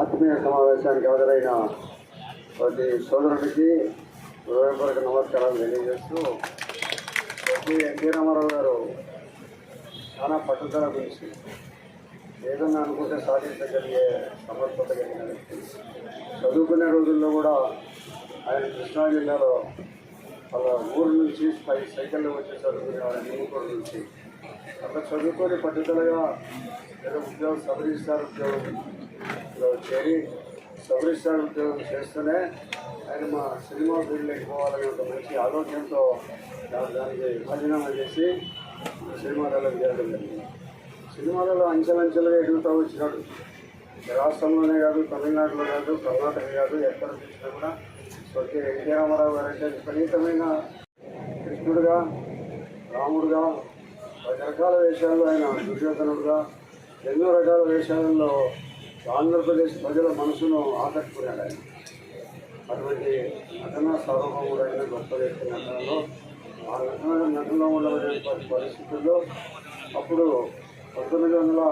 ఆత్మీయ సమావేశానికి హాజరైన ప్రతి సోదరుడికి హృదయపూర్వక నమస్కారాలు తెలియజేస్తూ ప్రతి ఎన్టీ రామారావు గారు చాలా పట్టుదల గురించి ఏదన్నా అనుకుంటే సాధించగలిగే సమర్థత కలిగిన వ్యక్తి. చదువుకునే రోజుల్లో కూడా ఆయన కృష్ణా జిల్లాలో వాళ్ళ ఊరు నుంచి పై సైకిల్లో వచ్చి చదువుకునే వాళ్ళ నిమ్మకూరు నుంచి. అక్కడ చదువుకొని పట్టుదలగా ఏదో ఉద్యోగం సబ్ ఉద్యోగం ఉద్యోగంలో చేరి సబ్ రిజిస్టార్ ఉద్యోగం చేస్తూనే ఆయన మా సినిమా ఫీల్డ్లోకి పోవాలనే ఒక మంచి ఆలోచనతో దానికి రాజీనామా చేసి సినిమాలలో చేరడం జరిగింది. సినిమాలలో అంచెలంచెలుగా ఎదుగుతూ వచ్చినాడు. రాష్ట్రంలోనే కాదు తమిళనాడులో కాదు కర్ణాటక కాదు ఎక్కడ చూసినా కూడా స్వర్గీయ ఎన్టీ రామారావు గారు అంటే విపరీతమైన కృష్ణుడుగా రాముడుగా రకరకాల వేషాల్లో ఆయన దుర్యోధనుడుగా ఎన్నో రకాల వేషాలలో ఆంధ్రప్రదేశ్ ప్రజల మనసును ఆకట్టుకున్నాడు ఆయన. అటువంటి నటన సార్వభౌముడైన గొప్ప వ్యక్తి నటనలో ఆ నటన నటనలో ఉండబడిన పరిస్థితుల్లో అప్పుడు పంతొమ్మిది వందల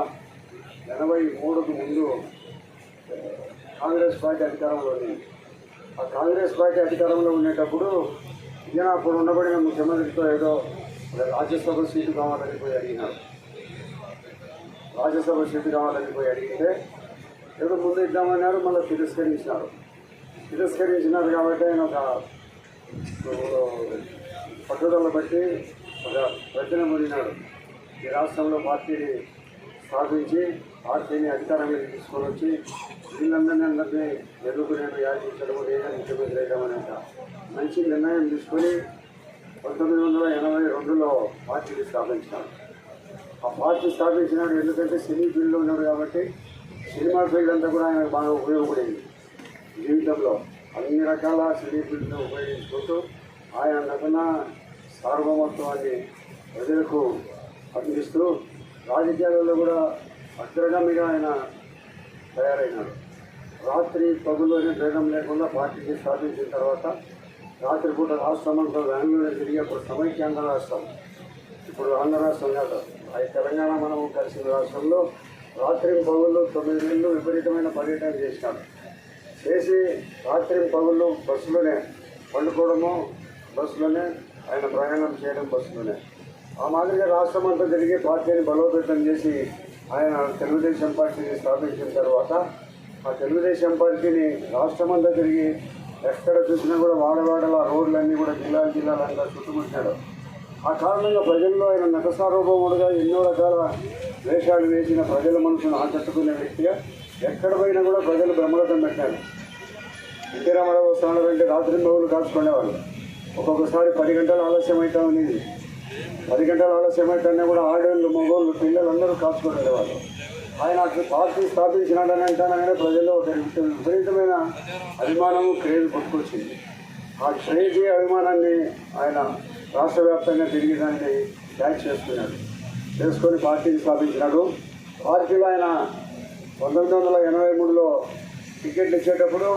ఎనభై మూడుకు ముందు కాంగ్రెస్ పార్టీ అధికారంలో ఉంది ఆ కాంగ్రెస్ పార్టీ అధికారంలో ఉండేటప్పుడు ఈయన అప్పుడు ఉండబడిన ముఖ్యమంత్రితో ఏదో రాజ్యసభ సీటు కావాలని పోయి అడిగినారు. రాజ్యసభ సీటు కావాలని పోయి అడిగితే ఏదో ముందు ఇద్దామన్నారు మళ్ళీ తిరస్కరించినారు తిరస్కరించినారు కాబట్టి ఆయన ఒక పట్టుదల బట్టి ఒక ప్రజన పొందినాడు ఈ రాష్ట్రంలో పార్టీని స్థాపించి పార్టీని అధికారంలోకి తీసుకొని వచ్చి వీళ్ళందరినీ అందరినీ ఎదుర్కొనేట్టు యాచించడం లేదా ముఖ్యమంత్రి వేయడం ఒక మంచి నిర్ణయం తీసుకొని పంతొమ్మిది వందల ఎనభై రెండులో పార్టీని స్థాపించినాడు. ఆ పార్టీ స్థాపించినాడు ఎందుకంటే సినీ ఫీల్డ్లో ఉన్నాడు కాబట్టి సినిమా ఫీల్డ్ అంతా కూడా ఆయన బాగా ఉపయోగపడింది. జీవితంలో అన్ని రకాల సినీ ఫీల్డ్ను ఉపయోగించుకుంటూ ఆయన నటన సార్వభౌమత్వాన్ని ప్రజలకు అందిస్తూ రాజకీయాలలో కూడా అగ్రగామిగా ఆయన తయారైనాడు. రాత్రి పగులోనే భేదం లేకుండా పార్టీని స్థాపించిన తర్వాత రాత్రిపూట రాష్ట్రం బెంగళూరు తిరిగి అప్పుడు సమైక్యాంధ్ర రాష్ట్రం. ఇప్పుడు ఆంధ్ర రాష్ట్రం కాదు అది తెలంగాణ మనం కలిసిన రాష్ట్రంలో రాత్రి పగుళ్ళు తొమ్మిది నెలలు విపరీతమైన పర్యటన చేసినాడు. చేసి రాత్రి పగుళ్ళు బస్సులోనే పండుకోవడము బస్సులోనే ఆయన ప్రయాణం చేయడం బస్సులోనే. ఆ మాదిరిగా రాష్ట్రం అంతా తిరిగి పార్టీని బలోపేతం చేసి ఆయన తెలుగుదేశం పార్టీని స్థాపించిన తర్వాత ఆ తెలుగుదేశం పార్టీని రాష్ట్రం అంతా తిరిగి ఎక్కడ చూసినా కూడా వాడవాడల రోడ్లన్నీ కూడా జిల్లాలు జిల్లాలంతా చుట్టుముట్టాడు ఆ కారణంగా ప్రజల్లో ఆయన నట సార్వభౌముడుగా ఎన్నో రకాల వేషాలు వేసిన ప్రజల మనసును ఆకట్టుకునే వ్యక్తిగా ఎక్కడ పోయినా కూడా ప్రజలు బ్రహ్మరథం పెట్టారు ఎన్టీ రామారావు వస్తున్నాడంటే రాత్రి మగులు కాచుకునేవాళ్ళు ఒక్కొక్కసారి పది గంటలు ఆలస్యం అవుతా ఉండేది. పది గంటలు ఆలస్యం అయితేనే కూడా ఆడవాళ్ళు మగోళ్ళు పిల్లలు అందరూ కాచుకునేవాళ్ళు ఆయన అసలు పార్టీ స్థాపించినాడని అంటానగానే ప్రజల్లో ఒక విపరీతమైన అభిమానము క్రేజ్ పుట్టుకొచ్చింది. ఆ క్రేజీ అభిమానాన్ని ఆయన రాష్ట్ర వ్యాప్తంగా తిరిగి దాన్ని క్యాచ్ చేసుకున్నాడు తెలుసుకొని పార్టీని స్థాపించినాడు. పార్టీలో ఆయన పంతొమ్మిది వందల ఎనభై మూడులో టికెట్లు ఇచ్చేటప్పుడు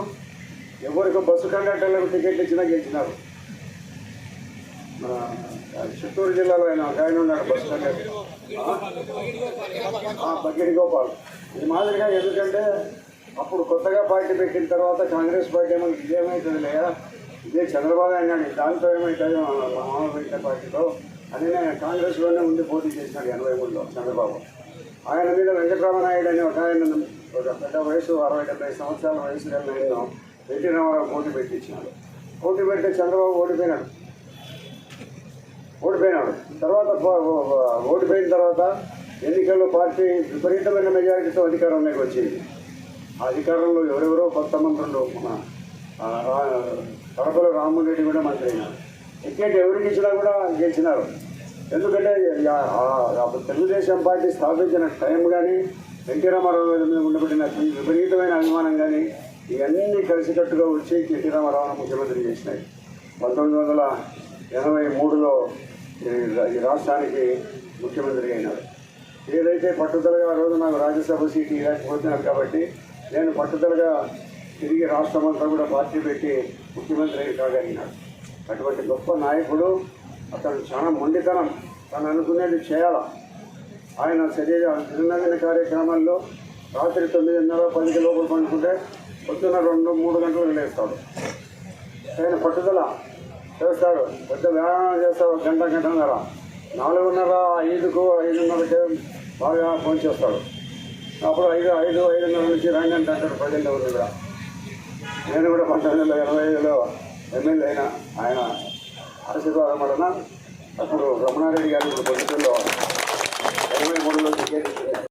ఎవరికి బస్సు కండక్టర్లకు టికెట్లు ఇచ్చినా గెలిచినారు. చిత్తూరు జిల్లాలో ఆయన ఒక ఆయన ఉన్నాడు బస్సు కండక్టర్ బకిడి గోపాల్. ఈ మాదిరిగా ఎందుకంటే అప్పుడు కొత్తగా పార్టీ పెట్టిన తర్వాత కాంగ్రెస్ పార్టీ ఏమో ఇదేమవుతుంది లేదా ఇదే చంద్రబాబు అన్నాడు. దాంతో ఏమవుతుంది మామూలు పెట్టిన పార్టీలో. అని నేను కాంగ్రెస్లోనే ఉండి పోటీ చేసినాడు ఎనభై మూడులో చంద్రబాబు. ఆయన మీద వెంకటరామనాయుడు అని ఒక ఆయన ఒక పెద్ద వయసు అరవై డెబ్బై సంవత్సరాల వయసు కలిగిన ఆయన ఎన్టీ రామారావు పోటీ పెట్టించినాడు. పోటీ పెడితే చంద్రబాబు ఓడిపోయినాడు. ఓడిపోయినాడు. తర్వాత ఓడిపోయిన తర్వాత ఎన్నికల్లో పార్టీ విపరీతమైన మెజారిటీతో అధికారంలోకి వచ్చింది. ఆ అధికారంలో ఎవరెవరో కొత్త మంత్రులు మన ఆ, రా- కడపలో రామ్మోహన్ కూడా మంత్రి అయినారు టికెట్ ఎవరికి ఇచ్చినా కూడా గెలిచినారు ఎందుకంటే అప్పుడు తెలుగుదేశం పార్టీ స్థాపించిన టైం కానీ ఎన్టీ రామారావు గారి మీద ఉండబడిన విపరీతమైన అభిమానం కానీ ఇవన్నీ కలిసికట్టుగా వచ్చి ఎన్టీ రామారావును ముఖ్యమంత్రి చేసినాయి. పంతొమ్మిది వందల ఎనభై మూడులో ఈ రాష్ట్రానికి ముఖ్యమంత్రి అయినారు. ఏదైతే పట్టుదలగా ఆ రోజు నాకు రాజ్యసభ సీటు ఇవ్వకపోతున్నాను కాబట్టి నేను పట్టుదలగా తిరిగి రాష్ట్రం అంతా కూడా పార్టీ పెట్టి ముఖ్యమంత్రి కాగలిగినాడు అటువంటి గొప్ప నాయకుడు అతను చాలా మొండితనం. తను అనుకునేది చేయాలా. ఆయన శరీర దినదిన కార్యక్రమాల్లో రాత్రి తొమ్మిదిన్నర పదికి లోపల పండుకుంటే పొద్దున్న రెండు మూడు గంటలు లేస్తాడు. ఆయన పట్టుదల చేస్తాడు. పెద్ద వ్యాయామం చేస్తాడు. గంట గంటన్నర. నాలుగున్నర ఐదుకు ఐదున్నరకే బాగా ఫోన్ చేస్తాడు. అప్పుడు ఐదు ఐదు ఐదున్నర నుంచి రంగంట అంటాడు. ప్రజెంట్ నేను కూడా పంతొమ్మిది వందల ఎనభై ఐదులో ఎమ్మెల్యే అయిన ఆయన ఆశీర్వాదం వలన అప్పుడు రమణారెడ్డి గారు పొద్దుల్లో ఇరవై మూడులో టికెట్